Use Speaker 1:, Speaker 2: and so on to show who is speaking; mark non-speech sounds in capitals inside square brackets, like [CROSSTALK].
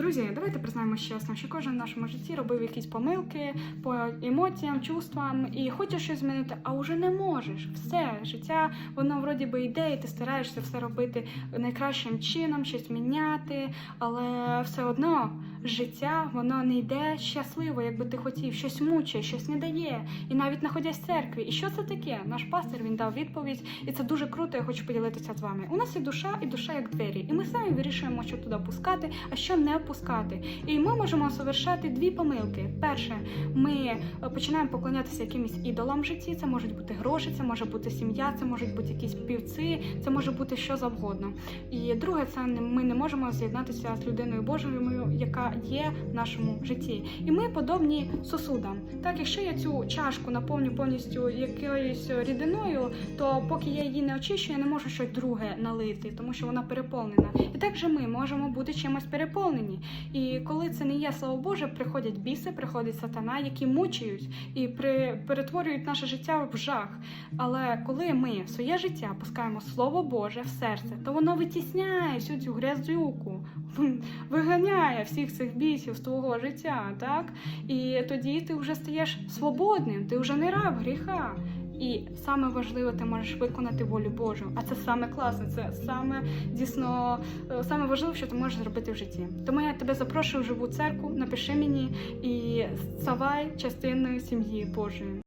Speaker 1: Друзі, давайте признаємося чесно, що кожен в нашому житті робив якісь помилки по емоціям, чувствам і хочеш щось змінити, а вже не можеш. Все життя, воно вроді би йде, і ти стараєшся все робити найкращим чином, щось міняти, але все одно життя воно не йде щасливо, як би ти хотів, щось мучає, щось не дає. І навіть знаходясь в церкві. І що це таке? Наш пастор він дав відповідь, і це дуже круто. Я хочу поділитися з вами. У нас є душа, і душа як двері, і ми самі вирішуємо, що туди пускати, а що не пускати. І ми можемо совершати дві помилки. Перше, ми е, починаємо поклонятися якимось ідолам в житті. Це можуть бути гроші, це може бути сім'я, це можуть бути якісь півці, це може бути що завгодно. І друге, це ми не можемо з'єднатися з людиною Божою, яка є в нашому житті. І ми подобні сосудам. Так, якщо я цю чашку наповню повністю якоюсь рідиною, то поки я її не очищу, я не можу щось друге налити, тому що вона переповнена. І так же ми можемо бути чимось переповнені. І коли це не є слово Боже, приходять біси, приходить сатана, які мучають і при, перетворюють наше життя в жах. Але коли ми в своє життя пускаємо Слово Боже в серце, то воно витісняє всю цю грязюку, [LAUGHS] виганяє всіх цих бісів з твого життя, так? І тоді ти вже стаєш свободним, ти вже не раб гріха. І саме важливе, ти можеш виконати волю Божу. А це саме класне, це саме дійсно е, саме важливе, що ти можеш зробити в житті. Тому я тебе запрошую в живу церкву, напиши мені і ставай частиною сім'ї Божої.